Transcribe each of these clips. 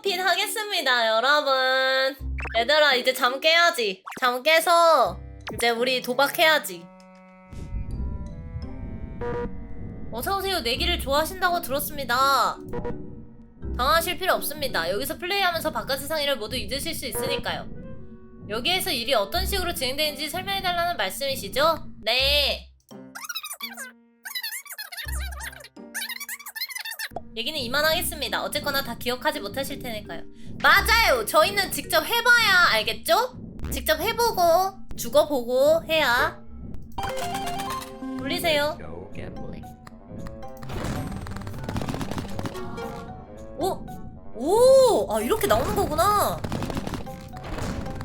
레이어핀 하겠습니다, 여러분. 얘들아, 이제 잠 깨야지. 잠 깨서 이제 우리 도박해야지. 어서오세요. 내기를 좋아하신다고 들었습니다. 당하실 필요 없습니다. 여기서 플레이하면서 바깥 세상 일을 모두 잊으실 수 있으니까요. 여기에서 일이 어떤 식으로 진행되는지 설명해달라는 말씀이시죠? 네. 얘기는 이만하겠습니다. 어쨌거나 다 기억하지 못하실 테니까요. 맞아요. 저희는 직접 해봐야 알겠죠? 직접 해보고 죽어보고 해야. 돌리세요. 오! 오! 아 이렇게 나오는 거구나.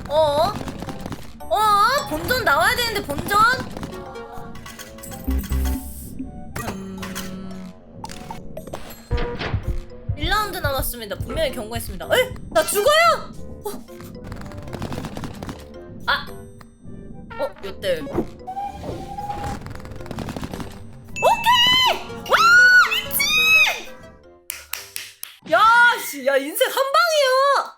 어? 어? 본전 나와야 되는데 본전? 1라운드 남았습니다. 분명히 경고했습니다. 에? 나 죽어요! 어. 아! 어? 요때! 야, 인생 한 방이야!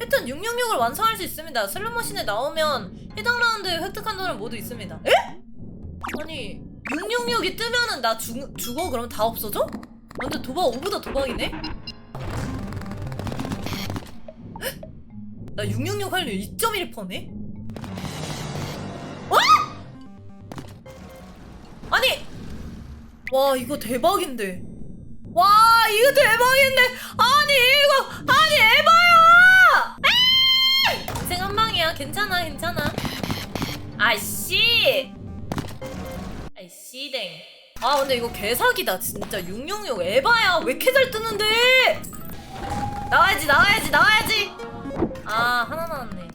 일단 666을 완성할 수 있습니다. 슬롯머신에 나오면 해당 라운드에 획득한 돈을 모두 있습니다. 에? 아니, 666이 뜨면은 나 죽, 죽어? 그럼 다 없어져? 완전 도박 오브다 도박이네? 헉? 나 666 할려 2.1%네? 어? 아니! 와 이거 대박인데 와 이거 대박인데 아니 이거 아니 에바야 에이! 인생 한 방이야 괜찮아 괜찮아 아이씨 아이 씨댕. 아 근데 이거 개사기다 진짜. 666 에바야. 왜 이렇게 잘 뜨는데? 나와야지 나와야지 나와야지. 아 하나 나왔네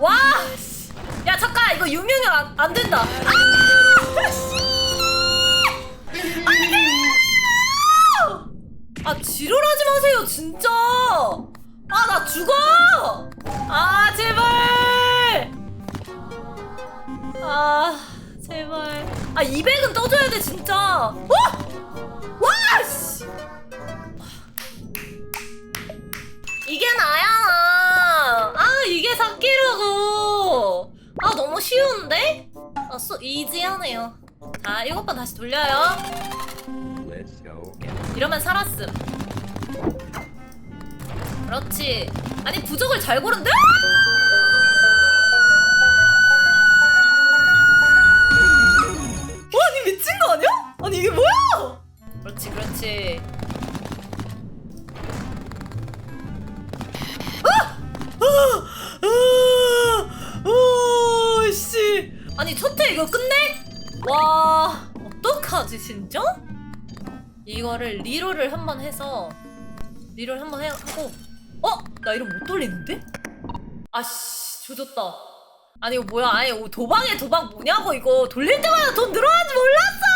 와! 씨. 야 잠깐 이거 666 안, 안 된다. 아! 아 지랄하지 마세요 진짜. 아 나 죽어. 아 제발. 아 제발 아 200은 떠줘야 돼 진짜 와! 이지하네요 자 이것 번 다시 돌려요. 이러면 살았음 그렇지 아니 부적을 잘 고른데? 와, 아니 미친 거 아니야? 아니 이게 뭐야? 그렇지, 그렇지. 첫회 이거 끝내? 와, 어떡하지 진짜? 이거를 리롤을 한번 해서 리롤 한번 해- 하고 어? 나 이름 못 돌리는데? 아씨 조졌다 아니 이거 뭐야 아니 도박에 도박 뭐냐고 이거 돌릴 때마다 돈 늘어나지 몰랐어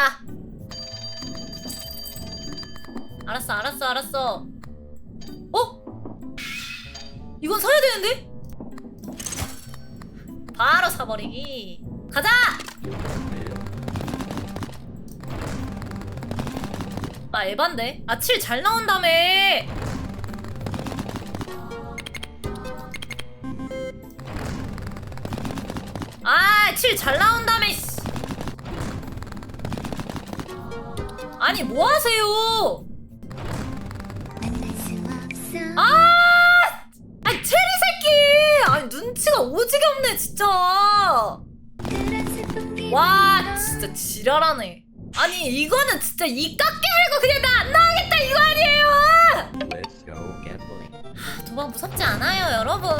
가자 알았어 알았어 알았어 어? 이건 사야 되는데? 바로 사버리기 가자! 아 에반데? 아 7 잘 나온다며 아 7 잘 나온다며 아니 뭐 하세요 아! 아니 체리 새끼! 아니 눈치가 오지게 없네 진짜. 와 진짜 지랄하네. 아니 이거는 진짜 이 깎게 말고 그냥 나 안 나가겠다 이거 아니에요? Let's go gambling. 도박 무섭지 않아요 여러분.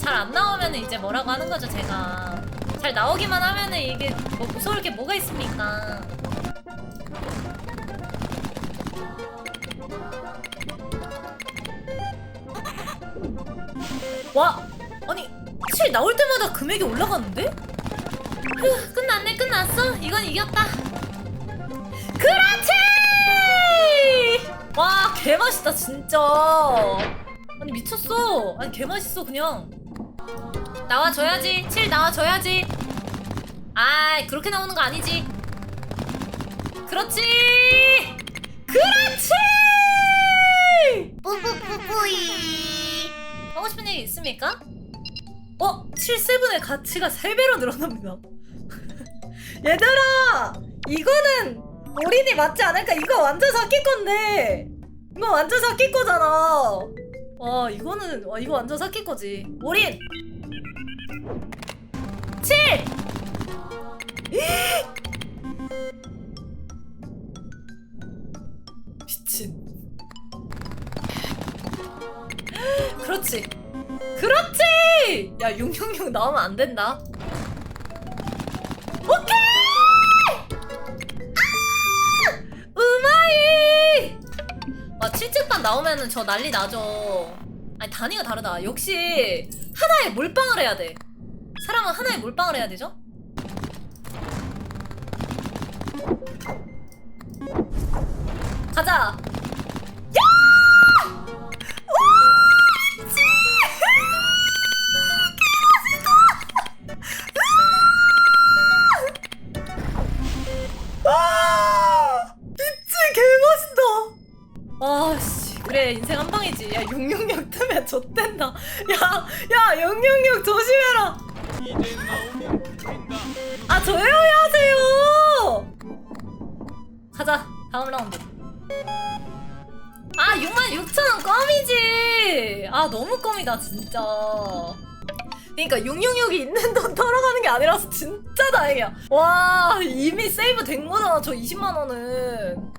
잘 안 나오면 이제 뭐라고 하는 거죠 제가. 잘 나오기만 하면은 이게 뭐 무서울 게 뭐가 있습니까? 와 아니 7 나올 때마다 금액이 올라가는데? 휴 끝났네 끝났어. 이건 이겼다. 그렇지! 와 개맛있다 진짜. 아니 미쳤어. 아니 개맛있어 그냥. 나와줘야지. 7 나와줘야지. 아이 그렇게 나오는 거 아니지. 그렇지! 그렇지! 뿌뿌뿌뿌이 하고 싶은 얘기 있습니까? 어? 7세븐의 가치가 3배로 늘어납니다. 얘들아! 이거는 올인이 맞지 않을까? 이거 완전 사기 건데! 이거 완전 사기 거잖아! 와 이거는 와 이거 완전 사기 거지. 올인! 7 그렇지. 그렇지! 야 666 나오면 안 된다. 오케이! 아! 우마이! 와 7층반 나오면은 저 난리 나죠. 아니 단위가 다르다. 역시 하나에 몰빵을 해야 돼. 사람은 하나에 몰빵을 해야 되죠? 가자 인생 한 방이지. 야 666 뜨면 좆된다. 야야 666 조심해라. 아 조용히 하세요. 가자 다음 라운드. 아 66,000원 껌이지. 아 너무 껌이다 진짜. 그러니까 666이 있는 돈 털어가는 게 아니라서 진짜 다행이야. 와 이미 세이브 된 거잖아 저 20만 원은.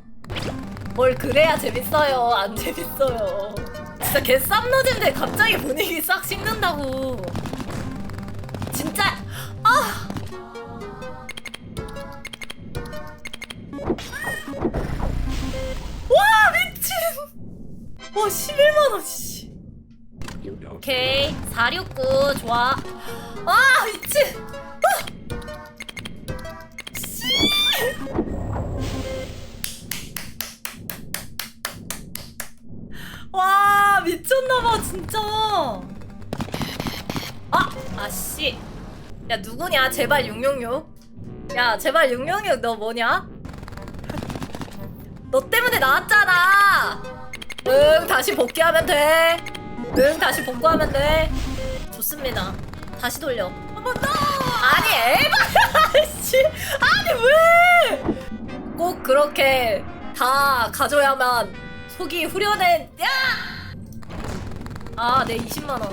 뭘 그래야 재밌어요 안 재밌어요. 진짜 개 쌈노진데 갑자기 분위기 싹 식는다고. 진짜 아. 와 미친. 와 11만 원 씨. 오케이 469 좋아 아 미친 아! 씨. 미쳤나봐 진짜. 아 아씨. 야 누구냐? 제발 666 야 제발 666 너 뭐냐? 너 때문에 나왔잖아. 응 다시 복귀하면 돼. 응 다시 복구하면 돼. 좋습니다. 다시 돌려. 한 번 더! 아니 에바야 씨. 아니 왜? 꼭 그렇게 다 가져야만 속이 후련해. 야 아 내 20만원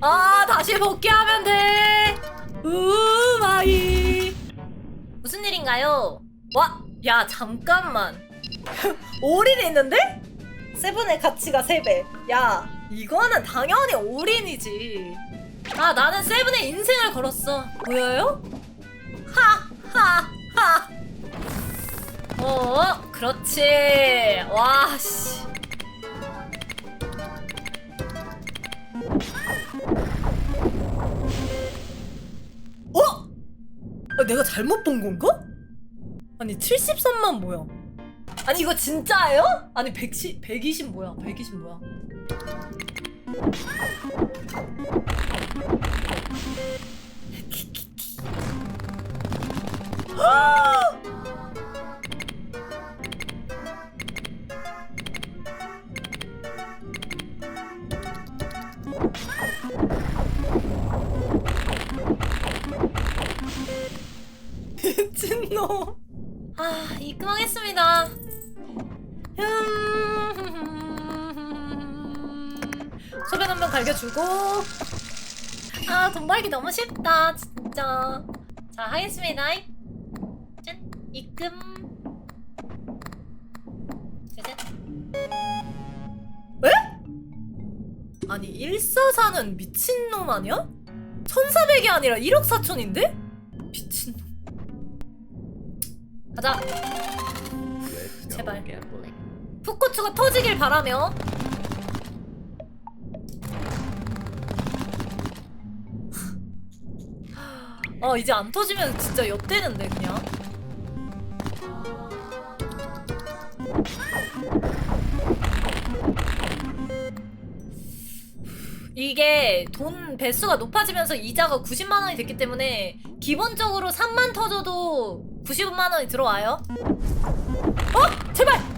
아 다시 복귀하면 돼 우마이 무슨 일인가요 와 야 잠깐만 올인이 있는데? 세븐의 가치가 3배. 야, 이거는 당연히 올인이지. 아, 나는 세븐의 인생을 걸었어. 보여요? 하, 하, 하. 어, 그렇지. 와, 씨. 내가 잘못 본 건가? 아니, 73만 뭐야? 아니 이거 진짜예요? 아니 110, 120 뭐야? 120 뭐야? 미친 아 입금하겠습니다. 음... 소변 한번 갈겨주고 아 돈 벌기 너무 쉽다 진짜 자 하겠습니다 짠 입금 짜잔 에? 아니 144는 미친놈 아니야? 1400이 아니라 1억 4천인데? 미친놈 가자. 제발. 풋고추가 터지길 바라며. 어 이제 안 터지면 진짜 엿대는데 그냥. 이게 돈 배수가 높아지면서 이자가 90만 원이 됐기 때문에 기본적으로 3만 터져도 90만 원이 들어와요. 어? 제발!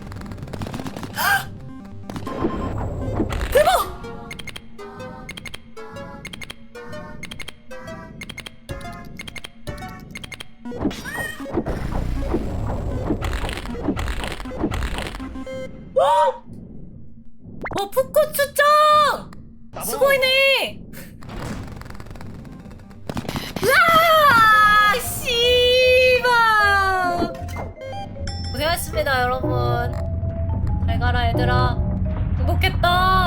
가라, 얘들아. 행복했다.